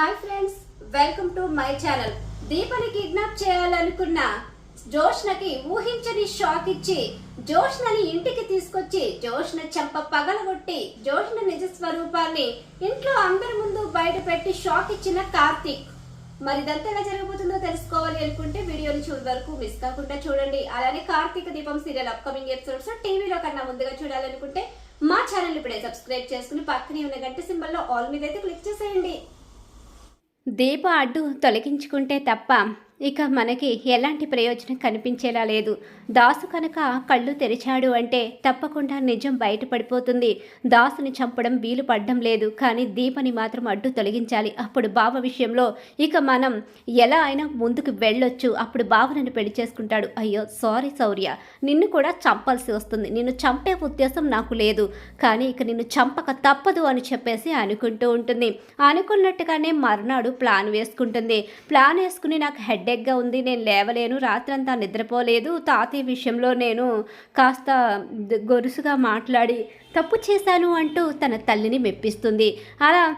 Hi friends welcome to my channel. దీపని kidnap చేయాలనుకున్న జోష్నకి ఊహించని షాక్ ఇచ్చి జోష్నని ఇంటికి తీసుకొచ్చి జోష్న చెంప పగలగొట్టి జోష్న నిజ స్వరూపాన్ని ఇంట్లో అందరి ముందు బయట పెట్టి షాక్ ఇచ్చిన కార్తీక్. మరి ఇదంతా ఎలా జరగబోతుందో తెలుసుకోవాలి అనుకుంటే వీడియోని చూడ వరకు మిస్ కాకుండా చూడండి. అలానే కార్తీక దీపం సీరియల్ అప్కమింగ్ ఎపిసోడ్స్ టీవీలో కన్నా ముందుగా చూడాలనుకుంటే మా ఛానల్ ఇప్పుడే సబ్స్క్రైబ్ చేసుకుని పక్కనే ఉన్న గంట సింబల్లో ఆల్ మీద అయితే క్లిక్ చేసేయండి. దీప అడ్డు తొలగించుకుంటే తప్ప ఇక మనకి ఎలాంటి ప్రయోజనం కనిపించేలా లేదు. దాసు కనుక కళ్ళు తెరిచాడు అంటే తప్పకుండా నిజం బయటపడిపోతుంది. దాసుని చంపడం వీలు పడ్డం లేదు. కానీ దీపని మాత్రం అడ్డు తొలగించాలి. అప్పుడు బావ విషయంలో ఇక మనం ఎలా అయినా ముందుకు వెళ్ళొచ్చు. అప్పుడు బావ నన్ను పెళ్ళి చేసుకుంటాడు. అయ్యో సారీ సౌర్య నిన్ను కూడా చంపాల్సి వస్తుంది. నిన్ను చంపే ఉద్దేశం నాకు లేదు. కానీ ఇక నిన్ను చంపక తప్పదు అని చెప్పేసి అనుకుంటూ ఉంటుంది. అనుకున్నట్టుగానే మర్నాడు ప్లాన్ వేసుకుంటుంది. ప్లాన్ వేసుకుని నాకు హెడ్ హెడ్డెక్గా ఉంది నేను లేవలేను రాత్రంతా నిద్రపోలేదు. తాతయ్య విషయంలో నేను కాస్త ద- గొరుసుగా మాట్లాడి తప్పు చేశాను అంటూ తన తల్లిని మెప్పిస్తుంది. అలా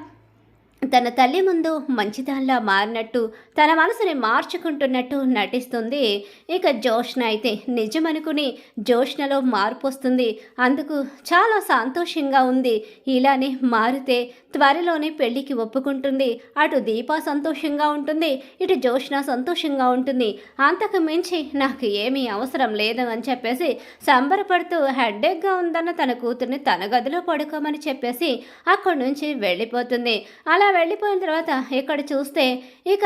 తన తల్లి ముందు మంచిదానిలా మారినట్టు తన మనసుని మార్చుకుంటున్నట్టు నటిస్తుంది. ఇక జోష్న అయితే నిజమనుకుని జోష్నలో మార్పు వస్తుంది అందుకు చాలా సంతోషంగా ఉంది. ఇలానే మారితే త్వరలోనే పెళ్ళికి ఒప్పుకుంటుంది. అటు దీప సంతోషంగా ఉంటుంది. ఇటు జోష్న సంతోషంగా ఉంటుంది. అంతకు మించి నాకు ఏమీ అవసరం లేదు అని చెప్పేసి సంబరపడుతూ హెడ్డేక్గా ఉందన్న తన కూతుర్ని తన గదిలో పడుకోమని చెప్పేసి అక్కడి నుంచి వెళ్ళిపోతుంది. అలా వెళ్ళిపోయిన తర్వాత ఇక్కడ చూస్తే ఇక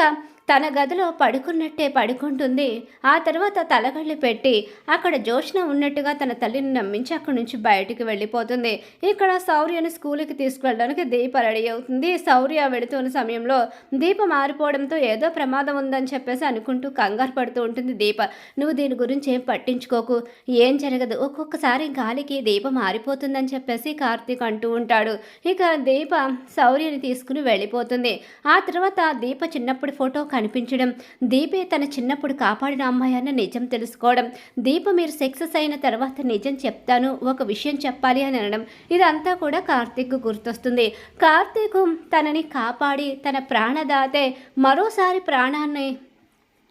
తన గదిలో పడుకున్నట్టే పడుకుంటుంది. ఆ తర్వాత తలగళ్ళు పెట్టి అక్కడ జోష్న ఉన్నట్టుగా తన తల్లిని నమ్మించి అక్కడి నుంచి బయటికి వెళ్ళిపోతుంది. ఇక్కడ శౌర్యను స్కూల్కి తీసుకువెళ్ళడానికి దీప రెడీ అవుతుంది. శౌర్య వెళుతున్న సమయంలో దీప మారిపోవడంతో ఏదో ప్రమాదం ఉందని చెప్పేసి అనుకుంటూ కంగారు పడుతూ ఉంటుంది దీప. నువ్వు దీని గురించి ఏం పట్టించుకోకు. ఏం జరగదు. ఒక్కొక్కసారి గాలికి దీప మారిపోతుందని చెప్పేసి కార్తీక్ అంటూ ఉంటాడు. ఇక దీప శౌర్యని తీసుకుని వెళ్ళిపోతుంది. ఆ తర్వాత దీప చిన్నప్పుడు ఫోటో కనిపించడం దీపే తన చిన్నప్పుడు కాపాడిన అమ్మాయి అన్న నిజం తెలుసుకోవడం దీప మీరు సక్సెస్ అయిన తర్వాత నిజం చెప్తాను ఒక విషయం చెప్పాలి అని అనడం ఇదంతా కూడా కార్తీక్ గుర్తొస్తుంది. కార్తీక్ తనని కాపాడి తన ప్రాణదాతే మరోసారి ప్రాణాన్ని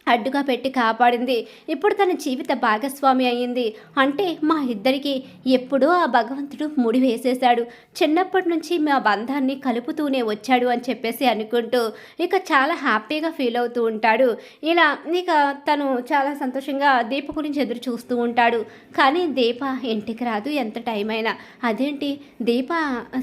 అడ్డుగా పెట్టి కాపాడింది. ఇప్పుడు తన జీవిత భాగస్వామి అయ్యింది అంటే మా ఇద్దరికి ఎప్పుడో ఆ భగవంతుడు ముడి వేసేశాడు. చిన్నప్పటి నుంచి మా బంధాన్ని కలుపుతూనే వచ్చాడు అని చెప్పేసి అనుకుంటూ ఇక చాలా హ్యాపీగా ఫీల్ అవుతూ ఉంటాడు. ఇలా ఇక తను చాలా సంతోషంగా దీప గురించి ఎదురు చూస్తూ ఉంటాడు. కానీ దీప ఇంటికి రాదు ఎంత టైం అయినా. అదేంటి? దీప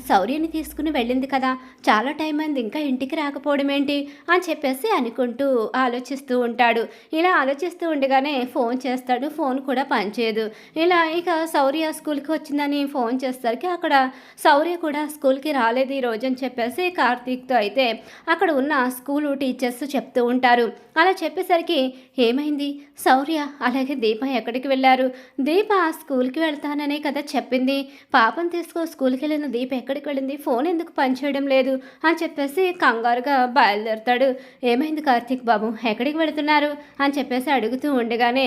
శౌర్యని తీసుకుని వెళ్ళింది కదా. చాలా టైం అయింది. ఇంకా ఇంటికి రాకపోవడం ఏంటి అని చెప్పేసి అనుకుంటూ ఆలోచిస్తూ ఉంటాడు. ఇలా ఆలోచిస్తూ ఉండగానే ఫోన్ చేస్తాడు. ఫోన్ కూడా పనిచేయదు. ఇలా ఇక శౌర్య స్కూల్కి వచ్చిందని ఫోన్ చేసరికి అక్కడ శౌర్య కూడా స్కూల్కి రాలేదు ఈ రోజు అని చెప్పేసి కార్తీక్తో అయితే అక్కడ ఉన్న స్కూల్ టీచర్స్ చెప్తూ ఉంటారు. అలా చెప్పేసరికి ఏమైంది? శౌర్య అలాగే దీప ఎక్కడికి వెళ్ళారు? దీప స్కూల్కి వెళ్తాననే కదా చెప్పింది. పాపం తీసుకో స్కూల్కి వెళ్ళిన దీప ఎక్కడికి వెళ్ళింది? ఫోన్ ఎందుకు పనిచేయడం లేదు? అని చెప్పేసి కంగారుగా బయలుదేరుతాడు. ఏమైంది కార్తీక్ బాబు? ఎక్కడికి వెళుతున్నారు? అని చెప్పేసి అడుగుతూ ఉండగానే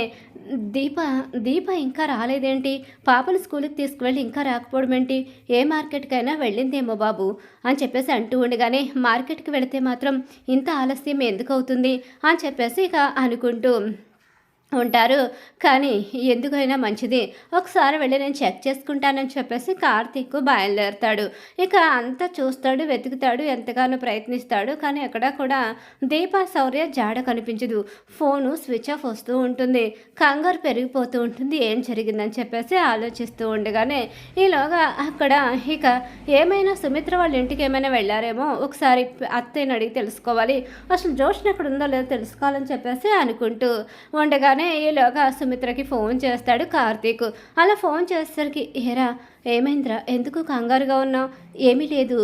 దీప దీప ఇంకా రాలేదేంటి? పాపను స్కూల్కి తీసుకువెళ్ళి ఇంకా రాకపోవడం ఏంటి? ఏ మార్కెట్కైనా వెళ్ళిందేమో బాబు అని చెప్పేసి అంటూ ఉండగానే మార్కెట్కి వెళితే మాత్రం ఇంత ఆలస్యం ఎందుకు అవుతుంది? అని చెప్పేసి ఇక అనుకుంటూ ఉంటారు. కానీ ఎందుకైనా మంచిది. ఒకసారి వెళ్ళి నేను చెక్ చేసుకుంటానని చెప్పేసి కార్తీక్ బయలుదేరుతాడు. ఇక అంతా చూస్తాడు వెతుకుతాడు ఎంతగానో ప్రయత్నిస్తాడు. కానీ ఎక్కడా కూడా దీప శౌర్య జాడ కనిపించదు. ఫోను స్విచ్ ఆఫ్ వస్తూ ఉంటుంది. కంగారు పెరిగిపోతూ ఉంటుంది. ఏం జరిగిందని చెప్పేసి ఆలోచిస్తూ ఉండగానే ఈలోగా అక్కడ ఇక ఏమైనా సుమిత్ర వాళ్ళ ఇంటికి ఏమైనా వెళ్ళారేమో ఒకసారి అత్తయ్యని అడిగి తెలుసుకోవాలి. అసలు జోష్ని ఎక్కడ ఉందో లేదో తెలుసుకోవాలని చెప్పేసి అనుకుంటూ ఉండగా ఉండగానే ఈలోగా సుమిత్రకి ఫోన్ చేస్తాడు కార్తీక్. అలా ఫోన్ చేసేసరికి ఏరా ఏమైందిరా? ఎందుకు కంగారుగా ఉన్నావు? ఏమీ లేదు.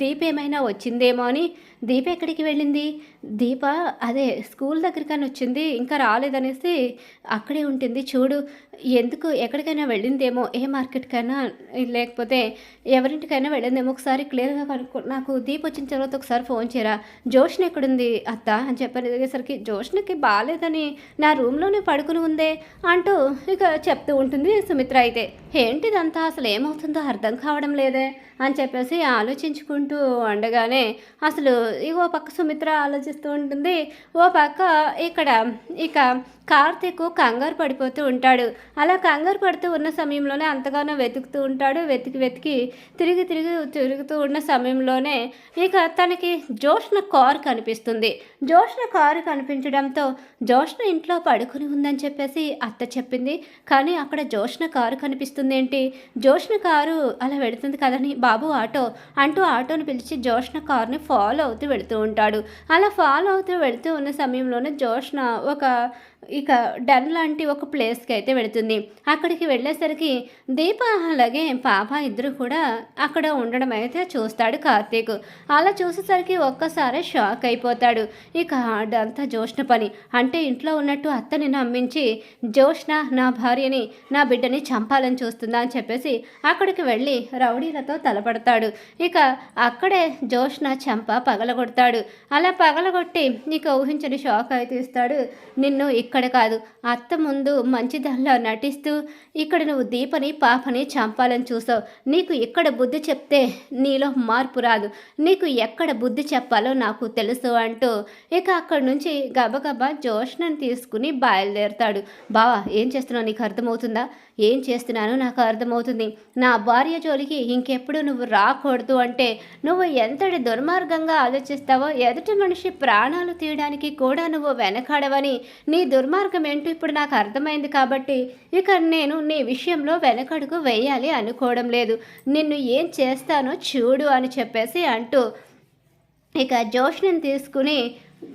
దీప్ ఏమైనా వచ్చిందేమో అని. దీప ఎక్కడికి వెళ్ళింది? దీప అదే స్కూల్ దగ్గరికని వచ్చింది. ఇంకా రాలేదనేసి అక్కడే ఉంటుంది. చూడు ఎందుకు ఎక్కడికైనా వెళ్ళిందేమో ఏ మార్కెట్కైనా లేకపోతే ఎవరింటికైనా వెళ్ళిందేమో ఒకసారి క్లియర్గా కనుక్కో. నాకు దీప్ వచ్చిన తర్వాత ఒకసారి ఫోన్ చేయరా? జోష్ని ఎక్కడుంది? అత్త అని చెప్పని. అడిగేసరికి జోష్నికి బాగాలేదని నా రూమ్లోనే పడుకుని ఉందే అంటూ ఇక చెప్తూ ఉంటుంది సుమిత్ర అయితే. ఏంటిదంతా? అసలు ఏమవుతుందో అర్థం కావడం లేదే అని చెప్పేసి ఆలోచించుకుంటూ ఉండగానే అసలు ఓ పక్క సుమిత్ర ఆలోచిస్తూ ఉంటుంది ఓ పక్క ఇక్కడ ఇక కార్తీక్ కంగారు పడిపోతూ ఉంటాడు. అలా కంగారు పడుతూ ఉన్న సమయంలోనే అంతగానో వెతుకుతూ ఉంటాడు. వెతికి వెతికి తిరిగి తిరిగి తిరుగుతూ ఉన్న సమయంలోనే ఇక తనకి జోష్న కారు కనిపిస్తుంది. జోష్న కారు కనిపించడంతో జోష్న ఇంట్లో పడుకుని ఉందని చెప్పేసి అత్త చెప్పింది. కానీ అక్కడ జోష్న కారు కనిపిస్తుంది ఏంటి? జోష్న కారు అలా వెళుతుంది కదని బాబు ఆటో అంటూ ఆటోని పిలిచి జోష్న కారుని ఫాలో అవుతూ వెళుతూ ఉంటాడు. అలా ఫాలో అవుతూ వెళుతూ ఉన్న సమయంలోనే జోష్న ఒక ఇక డన్ లాంటి ఒక ప్లేస్కి అయితే వెళుతుంది. అక్కడికి వెళ్ళేసరికి దీప అలాగే పాప ఇద్దరు కూడా అక్కడ ఉండడం అయితే చూస్తాడు కార్తీక్. అలా చూసేసరికి ఒక్కసారి షాక్ అయిపోతాడు. ఇక అదంతా జోష్ణ పని. అంటే ఇంట్లో ఉన్నట్టు అత్తని నమ్మించి జోష్ణ నా భార్యని నా బిడ్డని చంపాలని చూస్తుందా? అని చెప్పేసి అక్కడికి వెళ్ళి రౌడీలతో తలపడతాడు. ఇక అక్కడే జోష్ణ చంప పగలగొడతాడు. అలా పగలగొట్టి ఇక ఊహించని షాక్ అయితే ఇస్తాడు. నిన్ను ఇక్కడ కాదు. అత్త ముందు మంచిదానిలో నటిస్తూ ఇక్కడ నువ్వు దీపని పాపని చంపాలని చూసావు. నీకు ఇక్కడ బుద్ధి చెప్తే నీలో మార్పు రాదు. నీకు ఎక్కడ బుద్ధి చెప్పాలో నాకు తెలుసు అంటూ ఇక అక్కడి నుంచి గబగబా జోష్నని తీసుకుని బయలుదేరుతాడు. బావా ఏం చేస్తున్నావు? నీకు అర్థమవుతుందా? ఏం చేస్తున్నానో నాకు అర్థమవుతుంది. నా భార్య జోలికి ఇంకెప్పుడు నువ్వు రాకూడదు అంటే నువ్వు ఎంతటి దుర్మార్గంగా ఆలోచిస్తావో ఎదుటి మనిషి ప్రాణాలు తీయడానికి కూడా నువ్వు వెనకాడవని నీ దుర్ దుర్మార్గం ఏంటో ఇప్పుడు నాకు అర్థమైంది కాబట్టి ఇక నేను నీ విషయంలో వెనకడుగు వేయాలి అనుకోవడం లేదు. నిన్ను ఏం చేస్తానో చూడు అని చెప్పేసి అంటూ ఇక జోష్ని తీసుకుని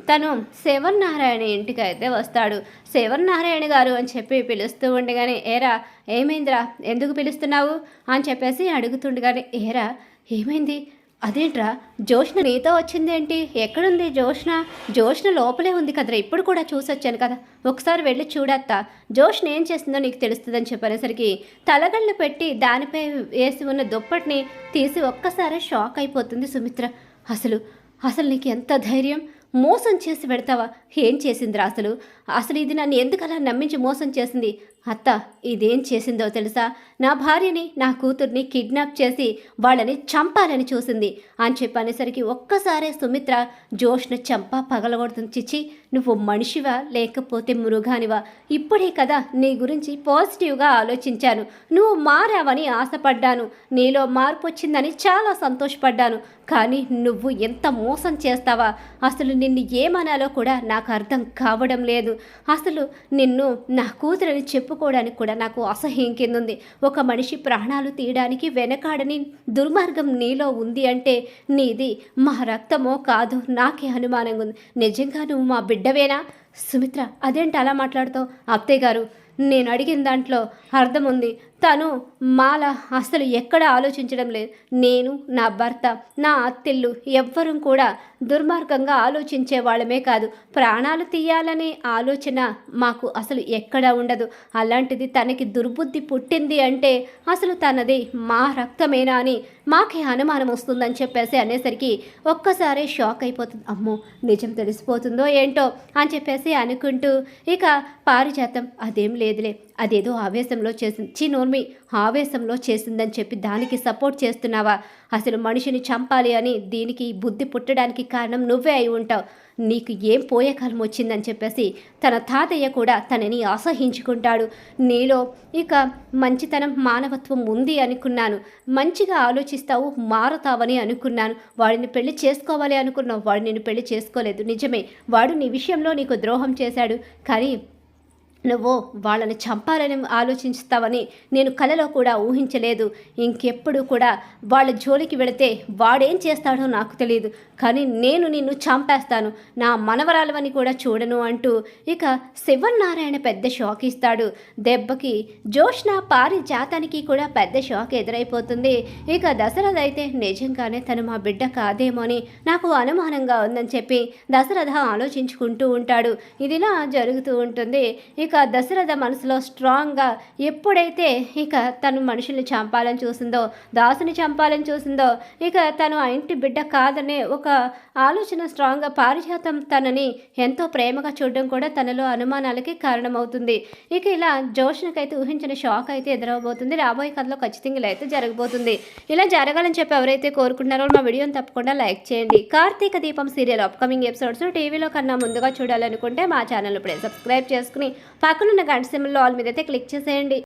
తను శివనారాయణ ఇంటికి అయితే వస్తాడు. శివనారాయణ గారు అని చెప్పి పిలుస్తూ ఉండగానే ఏరా ఏమైందిరా? ఎందుకు పిలుస్తున్నావు? అని చెప్పేసి అడుగుతుండగానే ఏరా ఏమైంది? అదేంట్రా జోష్న నీతో వచ్చిందేంటి? ఎక్కడుంది జోష్న జోష్న లోపలే ఉంది కదరా ఇప్పుడు కూడా చూసొచ్చాను కదా. ఒకసారి వెళ్ళి చూడత్తా. జోష్న ఏం చేస్తుందో నీకు తెలుస్తుందని చెప్పనేసరికి తలగళ్ళు పెట్టి దానిపై వేసి ఉన్న దుప్పటిని తీసి ఒక్కసారి షాక్ అయిపోతుంది సుమిత్ర. అసలు అసలు నీకు ఎంత ధైర్యం? మోసం చేసి పెడతావా? ఏం చేసిందిరా అసలు? అసలు ఇది నన్ను ఎందుకు అలా నమ్మించి మోసం చేసింది? అత్త ఇదేం చేసిందో తెలుసా? నా భార్యని నా కూతుర్ని కిడ్నాప్ చేసి వాళ్ళని చంపాలని చూసింది అని చెప్పనేసరికి ఒక్కసారే సుమిత్ర జోష్ను చంప పగలగొడుతుంది. చిచ్చి నువ్వు మనిషివా? లేకపోతే మృగానివా? ఇప్పుడే కదా నీ గురించి పాజిటివ్గా ఆలోచించాను. నువ్వు మారావని ఆశపడ్డాను. నీలో మార్పు వచ్చిందని చాలా సంతోషపడ్డాను. కానీ నువ్వు ఎంత మోసం చేస్తావా? అసలు నిన్ను ఏమనాలో కూడా నాకు అర్థం కావడం లేదు. అసలు నిన్ను నా కూతురని చెప్పుకోవడానికి కూడా నాకు అసహ్యం కిందుంది. ఒక మనిషి ప్రాణాలు తీయడానికి వెనకాడని దుర్మార్గం నీలో ఉంది అంటే నీది మా రక్తమో కాదు నాకే అనుమానంగా ఉంది. నిజంగా నువ్వు మా బిడ్డవేనా? సుమిత్ర అదేంటి అలా మాట్లాడుతావు? అత్తయ్య గారు నేను అడిగిన దాంట్లో అర్థం ఉంది తను మాల అసలు ఎక్కడ ఆలోచించడం లేదు. నేను నా భర్త నా అత్తిల్లు ఎవ్వరూ కూడా దుర్మార్గంగా ఆలోచించే వాళ్ళమే కాదు. ప్రాణాలు తీయాలనే ఆలోచన మాకు అసలు ఎక్కడ ఉండదు. అలాంటిది తనకి దుర్బుద్ధి పుట్టింది అంటే అసలు తనది మా రక్తమేనా అని మాకే అనుమానం వస్తుందని చెప్పేసి అనేసరికి ఒక్కసారి షాక్ అయిపోతుంది. అమ్మో నిజం తెలిసిపోతుందో ఏంటో అని చెప్పేసి అనుకుంటూ ఇక పారిజాతం. అదేం లేదులే అదేదో ఆవేశంలో చేసింది. చి ఊర్మి ఆవేశంలో చేసిందని చెప్పి దానికి సపోర్ట్ చేస్తున్నావా? అసలు మనిషిని చంపాలి అని దీనికి బుద్ధి పుట్టడానికి కారణం నువ్వే అయి ఉంటావు. నీకు ఏం పోయే కాలం వచ్చిందని చెప్పేసి తన తాతయ్య కూడా తనని అసహించుకుంటాడు. నీలో ఇక మంచితనం మానవత్వం ఉంది అనుకున్నాను. మంచిగా ఆలోచిస్తావు మారతావని అనుకున్నాను. వాడిని పెళ్ళి చేసుకోవాలి అనుకున్నావు వాడు నేను పెళ్ళి చేసుకోలేదు. నిజమే వాడు నీ విషయంలో నీకు ద్రోహం చేశాడు. కానీ నువ్వు వాళ్ళని చంపాలని ఆలోచిస్తావని నేను కలలో కూడా ఊహించలేదు. ఇంకెప్పుడు కూడా వాళ్ళ జోలికి వెళితే వాడేం చేస్తాడో నాకు తెలియదు కానీ నేను నిన్ను చంపేస్తాను. నా మనవరాలవని కూడా చూడను అంటూ ఇక శివనారాయణ పెద్ద షాక్ ఇస్తాడు. దెబ్బకి జోష్న పారిజాతానికి కూడా పెద్ద షాక్ ఎదురైపోతుంది. ఇక దశరథ అయితే నిజంగానే తను మా బిడ్డ కాదేమో అని నాకు అనుమానంగా ఉందని చెప్పి దశరథ ఆలోచించుకుంటూ ఉంటాడు. ఇదిలా జరుగుతూ ఉంటుంది. ఇక ఇక దశరథ మనసులో స్ట్రాంగ్గా ఎప్పుడైతే ఇక తను మనుషుల్ని చంపాలని చూసిందో దాసుని చంపాలని చూసిందో ఇక తను ఆ ఇంటి బిడ్డ కాదనే ఒక ఆలోచన స్ట్రాంగ్గా పారిజాతం తనని ఎంతో ప్రేమగా చూడడం కూడా తనలో అనుమానాలకి కారణమవుతుంది. ఇక ఇలా జోషునికైతే ఊహించిన షాక్ అయితే ఎదురవబోతుంది. రాబోయే కథలో ఖచ్చితంగా ఇలా అయితే జరగబోతుంది. ఇలా జరగాలని చెప్పి ఎవరైతే కోరుకుంటున్నారో మా వీడియోని తప్పకుండా లైక్ చేయండి. కార్తీక దీపం సీరియల్ అప్కమింగ్ ఎపిసోడ్స్ టీవీలో కన్నా ముందుగా చూడాలనుకుంటే మా ఛానల్ ఇప్పుడే సబ్స్క్రైబ్ చేసుకుని పక్కనున్న గంట సిమ్లో ఆల్ మీద అయితే క్లిక్ చేసేయండి.